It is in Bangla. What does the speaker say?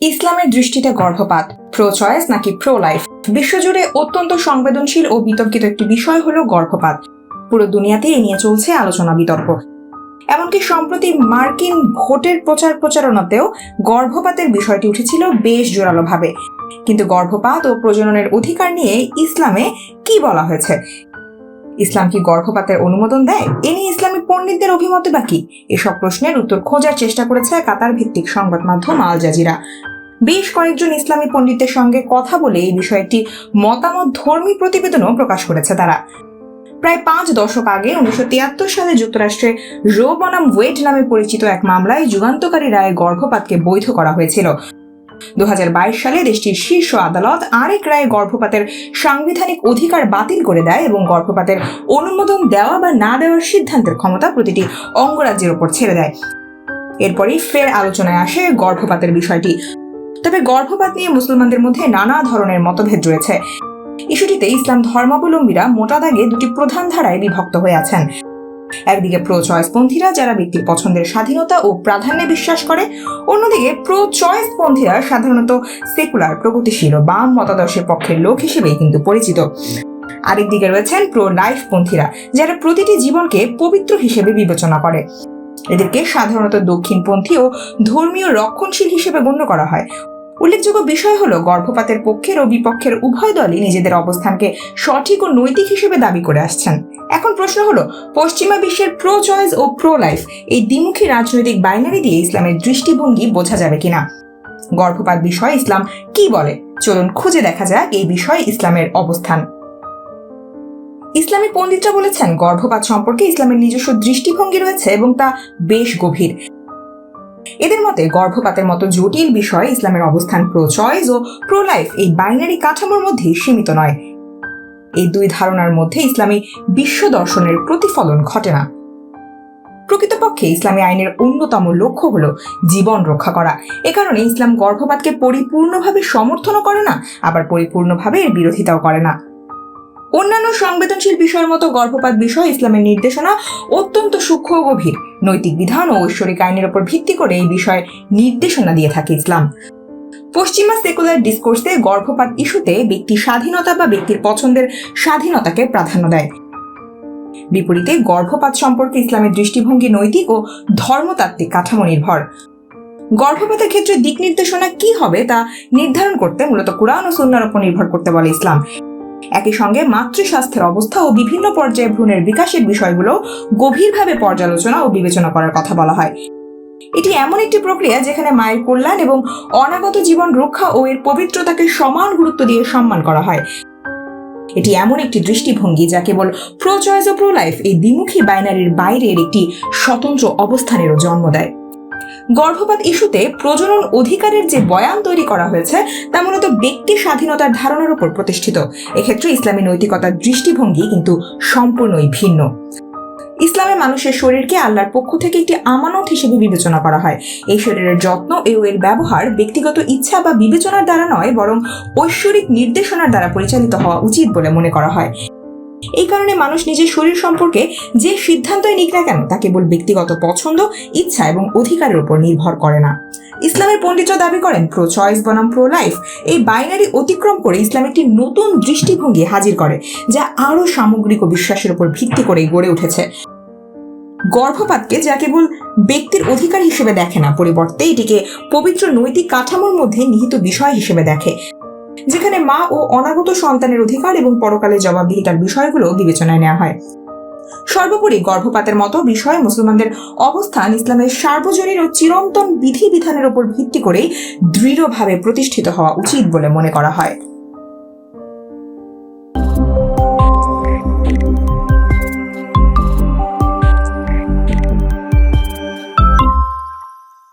ইসলামের দৃষ্টিতে গর্ভপাত প্রো চয়েস নাকি প্রো লাইফ বিশ্বজুড়ে অত্যন্ত সংবেদনশীল ও বিতর্কিত একটি বিষয় হলো গর্ভপাত। পুরো দুনিয়াতে এ নিয়ে চলছে আলোচনা বিতর্ক। এমনকি সম্প্রতি মার্কিন ভোটের প্রচার প্রচারণাতেও গর্ভপাতের বিষয়টি উঠেছিল বেশ জোরালোভাবে। কিন্তু গর্ভপাত ও প্রজননের অধিকার নিয়ে ইসলামে কি বলা হয়েছে? ইসলাম কি গর্ভপাতের অনুমোদন দেয়? এ নিয়ে ইসলামী পণ্ডিতদের অভিমত বা কি? এসব প্রশ্নের উত্তর খোঁজার চেষ্টা করেছে কাতার ভিত্তিক সংবাদ মাধ্যম আল জাজিরা। বেশ কয়েকজন ইসলামী পণ্ডিতের সঙ্গে কথা বলে এই বিষয়ে একটি মতামত ধর্মী প্রতিবেদনও প্রকাশ করেছে তারা। প্রায় পাঁচ দশক আগে উনিশশো তিয়াত্তর সালে যুক্তরাষ্ট্রে রো বনাম ওয়েড নামে পরিচিত এক মামলায় যুগান্তকারী রায়ে গর্ভপাতকে বৈধ করা হয়েছিল। দু হাজার বাইশ সালে দেশটির শীর্ষ আদালত আরেক রায়ে গর্ভপাতের সাংবিধানিক অধিকার বাতিল করে দেয় এবং গর্ভপাতের অনুমোদন দেওয়া বা না দেওয়ার সিদ্ধান্তের ক্ষমতা প্রতিটি অঙ্গরাজ্যের ওপর ছেড়ে দেয়। এরপরই ফের আলোচনায় আসে গর্ভপাতের বিষয়টি। তবে গর্ভপাত নিয়ে মুসলমানদের মধ্যে নানা ধরনের মতভেদ রয়েছে। ইস্যুটিতে ইসলাম ধর্মাবলম্বীরা মোটা দাগে দুটি প্রধান ধারায় বিভক্ত হয়ে আছেন। একদিকে প্রো চয়েস পন্থীরা যারা ব্যক্তির পছন্দের স্বাধীনতা ও প্রাধান্যে বিশ্বাস করে, অন্যদিকে প্রো চয়েস পন্থীরা সাধারণত সেকুলার প্রগতিশীল ও বাম মতাদর্শের পক্ষের লোক হিসেবেই কিন্তু পরিচিত। আরেকদিকে রয়েছেন প্রো লাইফ পন্থীরা, যারা প্রতিটি জীবনকে পবিত্র হিসেবে বিবেচনা করে। এদেরকে সাধারণত দক্ষিণপন্থী ও ধর্মীয় রক্ষণশীল হিসেবে গণ্য করা হয়। উল্লেখযোগ্য বিষয় হল, গর্ভপাতের পক্ষের ও বিপক্ষের উভয় দলই নিজেদের অবস্থানকে সঠিক ও নৈতিক হিসেবে দাবি করে আসছেন। এখন প্রশ্ন হলো, পশ্চিমা বিশ্বের প্রো চয়েস ও প্রো লাইফ এই দ্বিমুখী রাজনৈতিক বাইনারি দিয়ে ইসলামের দৃষ্টিভঙ্গি বোঝা যাবে কিনা? গর্ভপাত বিষয়ে ইসলাম কি বলে? চলুন খুঁজে দেখা যাক এই বিষয়ে ইসলামের অবস্থান। ইসলামী পণ্ডিতরা বলেছেন, গর্ভপাত সম্পর্কে ইসলামের নিজস্ব দৃষ্টিভঙ্গি রয়েছে এবং তা বেশ গভীর। এদের মতে গর্ভপাতের মতো জটিল বিষয়ে ইসলামের অবস্থান প্রো চয়েস ও প্রো লাইফ এই বাইনারি কাঠামোর মধ্যে সীমিত নয়। এই দুই ধারণার মধ্যে ইসলামী বিশ্ব দর্শনের প্রতিফলন ঘটে না। প্রকৃতপক্ষে ইসলামী আইনের অন্যতম লক্ষ্য হল জীবন রক্ষা করা। এ কারণে ইসলাম গর্ভপাতকে পরিপূর্ণভাবে সমর্থনও করে না, আবার পরিপূর্ণভাবে এর বিরোধিতাও করে না। অন্যান্য সংবেদনশীল বিষয়ের মতো গর্ভপাত বিষয় ইসলামের নির্দেশনা অত্যন্ত সূক্ষ্ম ও গভীর। নৈতিক বিধান ও ঐশ্বরিক আইনের উপর ভিত্তি করে এই বিষয়ে নির্দেশনা দিয়ে থাকে ইসলাম। পশ্চিমা সেকুলার ডিসকোর্সে গর্ভপাত ইস্যুতে ব্যক্তি স্বাধীনতা বা ব্যক্তির পছন্দের স্বাধীনতাকে প্রাধান্য দেয়। বিপরীতে গর্ভপাত সম্পর্কে ইসলামের দৃষ্টিভঙ্গি নৈতিক ও ধর্মতাত্ত্বিক কাঠামো নির্ভর। গর্ভপাতের ক্ষেত্রে দিক নির্দেশনা কি হবে তা নির্ধারণ করতে মূলত কোরআন ও সুন্নার উপর নির্ভর করতে বলে ইসলাম। একই সঙ্গে মাতৃস্বাস্থ্যের অবস্থা ও বিভিন্ন পর্যায়ে ভ্রূণের বিকাশের বিষয়গুলো গভীরভাবে পর্যালোচনা ও বিবেচনা করার কথা বলা হয়। এটি এমন একটি প্রক্রিয়া যেখানে মায়ের কল্যাণ এবং অনাগত জীবন রক্ষা ও এর পবিত্রতাকে সমান গুরুত্ব দিয়ে সম্মান করা হয়। এটি এমন একটি দৃষ্টিভঙ্গি যা কেবল প্রো চয়েস ও প্রো লাইফ এই দ্বিমুখী বাইনারির বাইরের একটি স্বতন্ত্র অবস্থানেরও জন্ম দেয়। গর্ভপাত ইস্যুতে প্রজনন অধিকারের যে বয়ান তৈরি করা হয়েছে, তা মূলত ব্যক্তি স্বাধীনতার ধারণার উপর প্রতিষ্ঠিত। এক্ষেত্রে ইসলামী নৈতিকতার দৃষ্টিভঙ্গি কিন্তু সম্পূর্ণই ভিন্ন। ইসলামে মানুষের শরীরকে আল্লাহর পক্ষ থেকে একটি আমানত হিসেবে বিবেচনা করা হয়। এই শরীরের যত্ন ও এর ব্যবহার ব্যক্তিগত ইচ্ছা বা বিবেচনার দ্বারা নয়, বরং ঐশ্বরিক নির্দেশনার দ্বারা পরিচালিত হওয়া উচিত বলে মনে করা হয়। এই কারণে মানুষ নিজের শরীর সম্পর্কে যে সিদ্ধান্তই নিক না কেন, তা কেবল ব্যক্তিগত পছন্দ, ইচ্ছা এবং অধিকারের উপর নির্ভর করে না। ইসলামের পণ্ডিতরা দাবি করেন, প্রো চয়েস বনাম, প্রো লাইফ। এই বাইনারি অতিক্রম করে ইসলাম একটি নতুন দৃষ্টিভঙ্গি হাজির করে, যা আরও সামগ্রিক ও বিশ্বাসের উপর ভিত্তি করে গড়ে উঠেছে। গর্ভপাতকে যা কেবল ব্যক্তির অধিকার হিসেবে দেখে না, পরিবর্তে এটিকে পবিত্র নৈতিক কাঠামোর মধ্যে নিহিত বিষয় হিসেবে দেখে। যেখানে মা ও অনাগত সন্তানের অধিকার এবং পরকালে জবাবদিহিতার বিষয়গুলো বিবেচনায় নেওয়া হয়। সর্বোপরি গর্ভপাতের মতো বিষয়ে মুসলমানদের অবস্থান ইসলামের সার্বজনীন ও চিরন্তন বিধিবিধানের উপর ভিত্তি করেই দৃঢ়ভাবে প্রতিষ্ঠিত হওয়া উচিত বলে মনে করা হয়।